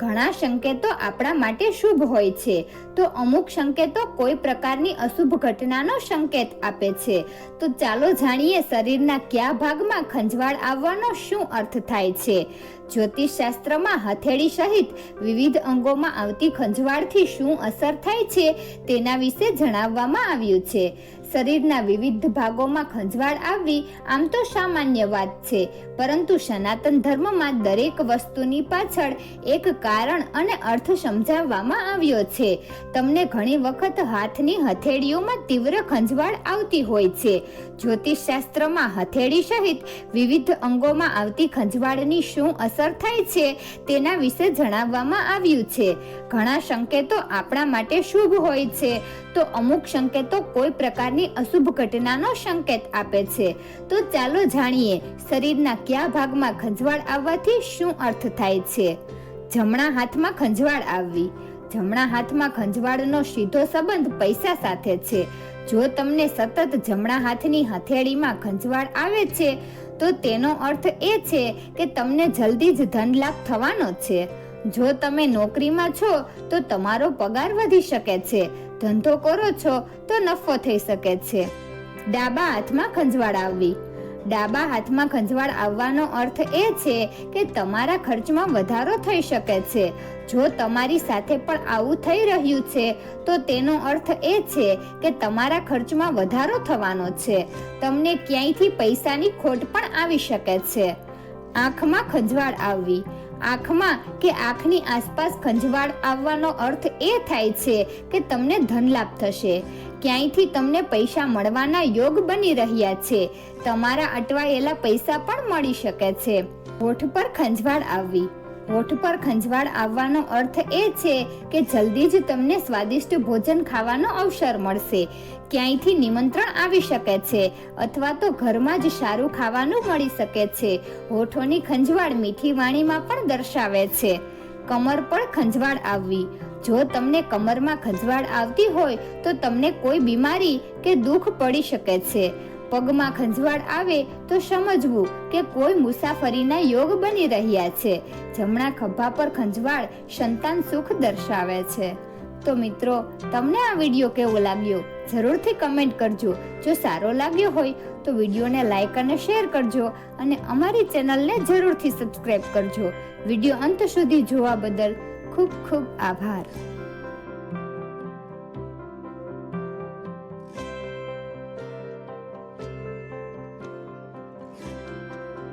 ઘણા સંકેતો આપણા માટે શુભ હોય છે. તો અમુક સંકેતો કોઈ પ્રકારની અશુભ ઘટનાનો સંકેત આપે છે. તો ચાલો જાણીએ શરીરના કયા ભાગમાં ખંજવાળ આવવાનો શું અર્થ થાય છે. જ્યોતિષ શાસ્ત્રમાં હથેળી સહિત વિવિધ અંગોમાં આવતી ખંજવાળથી શું અસર થાય છે તેના વિશે જણાવવામાં આવ્યું છે. શરીરના વિવિધ ભાગોમાં ખંજવાળ આવવી આમ તો સામાન્ય વાત છે. પરંતુ સનાતન ધર્મમાં દરેક વસ્તુની પાછળ એક કારણ અને અર્થ સમજાવવામાં આવ્યો છે. તમને ઘણી વખત હાથની હથેળીઓમાં તીવ્ર ખંજવાળ આવતી હોય છે. જ્યોતિષ શાસ્ત્રમાં હથેળી સહિત વિવિધ અંગોમાં આવતી ખંજવાળની શું અસર થાય છે તેના વિશે જણાવવામાં આવ્યું છે. ઘણા સંકેતો આપણા માટે શુભ હોય છે. તો અમુક સંકેતો કોઈ પ્રકારની અશુભ ઘટનાનો સંકેત આપે છે. તો ચાલો જાણીએ શરીરના કયા ભાગમાં ખંજવાળ આવવાથી શું અર્થ થાય છે? જમણા હાથમાં ખંજવાળ આવવી. જમણા હાથમાં ખંજવાળનો સીધો સંબંધ પૈસા સાથે છે. જો તમને સતત જમણા હાથની હથેળીમાં ખંજવાળ આવે છે, તો તેનો અર્થ એ છે કે તમને જલ્દી જ ધન લાભ થવાનો છે. જો તમે નોકરીમાં છો, તો તમારો પગાર વધી શકે છે. ધંધો કરો છો તો નફો થઈ શકે છે. ડાબા હાથમાં ખંજવાળ આવવી. ડાબા હાથમાં ખંજવાળ આવવાનો અર્થ એ છે કે તમારા ખર્ચમાં વધારો થઈ શકે છે. જો તમારી સાથે પણ આવું થઈ રહ્યું છે, તો તેનો અર્થ એ છે કે તમારા ખર્ચમાં વધારો થવાનો છે. તમને ક્યાંયથી પૈસાની ખોટ પણ આવી શકે છે. આંખમાં ખંજવાળ આવવી. આંખમાં કે આંખની આસપાસ ખંજવાળ આવવાનો અર્થ એ થાય છે કે તમને ધન લાભ થશે. ક્યાંયથી તમને પૈસા મળવાના યોગ બની રહ્યા છે. તમારા અટવાયેલા પૈસા પણ મળી શકે છે. હોઠ પર ખંજવાળ આવવી. હોઠ પર ખંજવાળ આવવાનો અર્થ એ છે કે જલ્દી જ તમને સ્વાદિષ્ટ ભોજન ખાવાનો અવસર મળશે. ક્યાંયથી નિમંત્રણ આવી શકે છે અથવા તો ઘરમાં જ સારું ખાવાનું મળી શકે છે. હોઠોની ખંજવાળ મીઠી વાણીમાં પણ દર્શાવે છે. કમર પર ખંજવાળ આવવી. જો તમને કમરમાં ખંજવાળ આવતી હોય તો તમને કોઈ બીમારી કે દુઃખ પડી શકે છે. પગમાં ખંજવાળ આવે તો સમજવું કે કોઈ મુસાફરીના યોગ બની રહ્યા છે. જમણા ખભા પર ખંજવાળ સંતાન સુખ દર્શાવે છે. તો મિત્રો, તમને આ વીડિયો કેવો લાગ્યો? જરૂરથી કમેન્ટ કરજો. જો સારો લાગ્યો હોય તો વિડીયોને લાઈક અને શેર કરજો અને અમારી ચેનલને જરૂરથી સબસ્ક્રાઇબ કરજો. વીડિયો અંત સુધી જોવા બદલ ખૂબ ખૂબ આભાર.